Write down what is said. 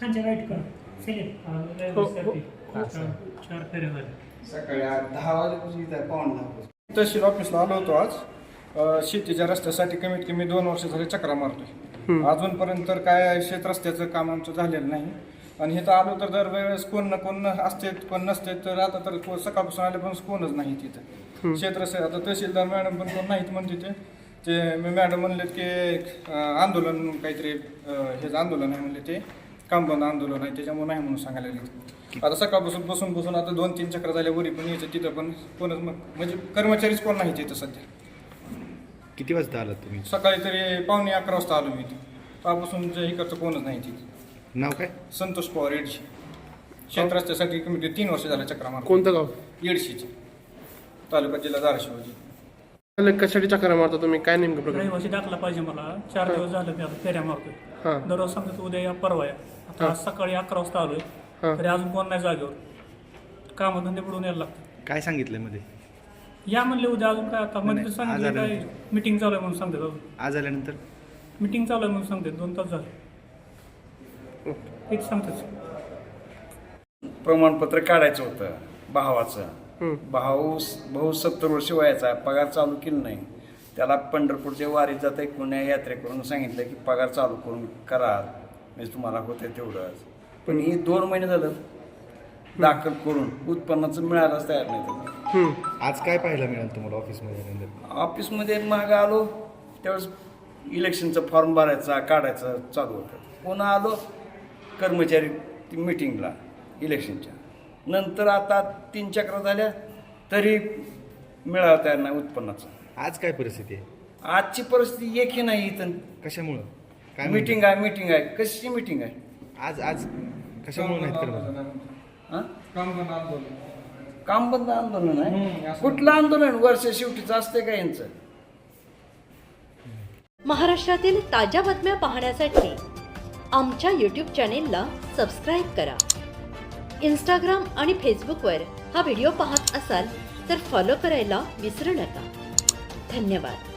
Can't you write? Select हो, हो. सकाळी आठ दहा वाजेपासून इथं वाजता. तहसील ऑफिसला आलो होतो आज. अ, शेतीच्या रस्त्यासाठी कमीत कमी दोन वर्ष झाले चक्रा मारतोय. अजूनपर्यंत तर काय शेत रस्त्याचं काम आमचं झालेलं नाही. आणि हे तर आलो तर दरवेळेस कोण ना कोण असते कोण नसते तर आता तर को- सकाळपासून आले पण कोणच नाही तिथं. शेत रस्ते आता तहसीलदार मॅडम पण कोण नाहीत म्हणते ते ते मी मॅडम म्हणलेत की अ, आंदोलन काहीतरी अ, हेच आंदोलन आहे म्हणले ते. काम बंद आंदोलन आहे त्याच्यामुळे नाही म्हणून सांगायला लागले. आता सकाळपासून बसून बसून आता दोन तीन चक्र झाल्या वरी पण यायचं तिथं पण कोणच मग म्हणजे कर्मचारीच कोण नाही तिथं सध्या. किती वाजता आलात तुम्ही? सकाळी तरी पावणे अकरा वाजता आलो मी जे इकडचं कोणच नाही तिथे. नाव काय? संतोष पवार येडशी शेत रस्त्यासाठी कमी तीन वर्ष झालं चक्रा मार कोणतं गाव? येडशीचे तालुका जिल्हा धाराशिवजी त्याला कशासाठी चक्कर मारता तुम्ही? काय नेमकं प्रकार? रहिवासी दाखला पाहिजे मला. चार दिवस झाले मी आता फेऱ्या मारतोय. हां. दररोज सांगतो उद्या या परवा या. आता आज सकाळी अकरा वाजता आलोय. हां. तरी अजून कोण नाही जागेवर. कामधंदे पडून यायला लागतं काय सांगितलं मध्ये? या म्हणले उद्या अजून काय आता. मध्ये सांगितलं आज काय. मिटिंग चालू आहे म्हणून सांगतात अजून. आज आल्यानंतर? मिटिंग चालू आहे म्हणून सांगतात. दोन तास झाले. हेच सांगतात. प्रमाणपत्र काढायचं होतं. भावाचं. भाऊ भाऊ सत्तर वर्ष वयाचा आहे, पगार चालू केलं नाही. त्याला पंढरपूरच्या वारीत जाता पुण्या यात्रेकरून सांगितलं की पगार चालू करून करा. म्हणजे तुम्हाला होते तेवढंच. पण ही दोन महिने झालं. दाखल करून उत्पन्नाचं मिळायलाच तयार नाही त्याला. आज काय पाहायला मिळालं तुम्हाला ऑफिसमध्ये ऑफिसमध्ये मागं आलो. त्यावेळेस इलेक्शनचा फॉर्म भरायचा काढायचा चालू होतं. पुन्हा आलो कर्मचारी मिटिंगला इलेक्शनच्या. नंतर आता तीन चक्र झाल्या तरी मिळालं तयार नाही उत्पन्नाचं. आज काय परिस्थिती आहे? आजची परिस्थिती एकही नाही इथं. कशामुळं? काय मीटिंग आहे मीटिंग आहे. कशी मीटिंग आहे? आज आज कशामुळे नाहीत हां? काम बंद आंदोलन. काम बंद आंदोलन आहे. कुठलं आंदोलन? वर्ष शेवटीचं असते का यांचं? महाराष्ट्रातील ताज्या बातम्या पाहण्यासाठी आमच्या यूट्यूब चॅनेलला सबस्क्राईब करा. इंस्टाग्राम आणि फेसबुकवर हा व्हिडिओ पाहत असाल तर फॉलो करायला विसरू नका. धन्यवाद.